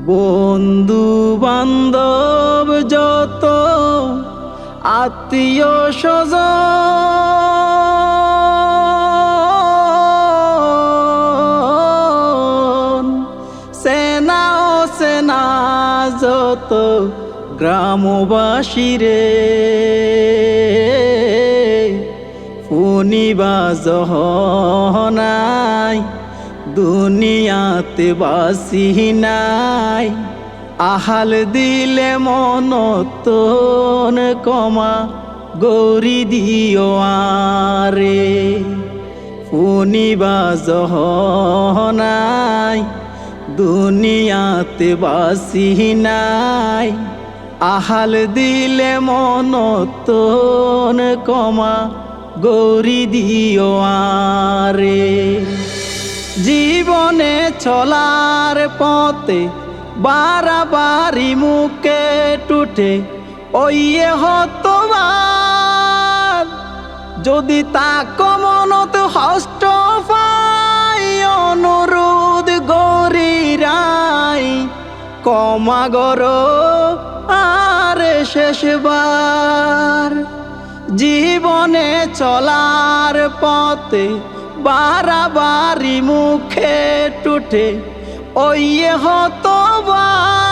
বন্ধু বান্ধব যত আত্মীয় স্বজন সেনা ও সেনা যত গ্রামবাসী রে ফুনিবা জহনাই দুনিয়াতে বাসি নাই। আহাল দিলে মনতন কমা গৌরী দিও আরে। ফুনিবা জহনাই, দুনিয়াতে বাসি নাই। আহাল দিলে মনতন কমা গৌরী দিও আরে। জীবনে চলার পথে বারাবারি মুখে টুটে ওইয়ে হতবার যদি তা কমনত হষ্ট পাই, অনুরোধ গরিরাই কমাগর আর শেষবার। জীবনে চলার পথে বারাবারি মুখে টুটে ওই হতবার।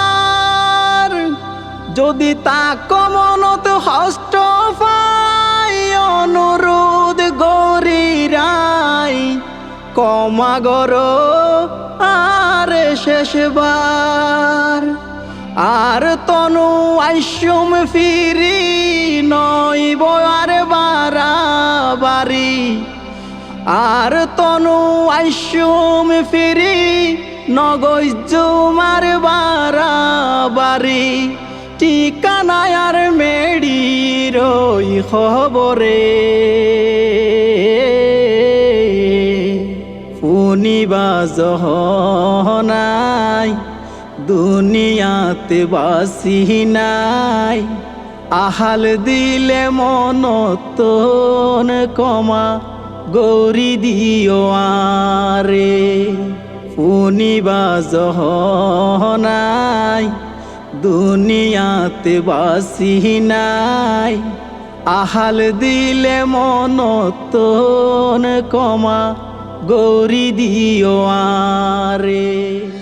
যদি তা কমনত পাই, অনুরোধ গরিরাই কমাগর আর শেষবার। আর তনু আইসুম ফিরি নই বয়ার বাড়ি আর তনু আইসুম ফিরি, নগজ জুমার বাড়ি ঠিকানায় আর মেডির ওই খবরে। ফুনিবা জহনাই, দুনিয়াতে বাসি নাই। আহাল দিলে মনতন কমা গৌরী দিও আরে ফুনিবা জহনাই, দুনিয়াতে বাসি নাই। আহাল দিলে মনতন কমা গৌরি দিও আরে।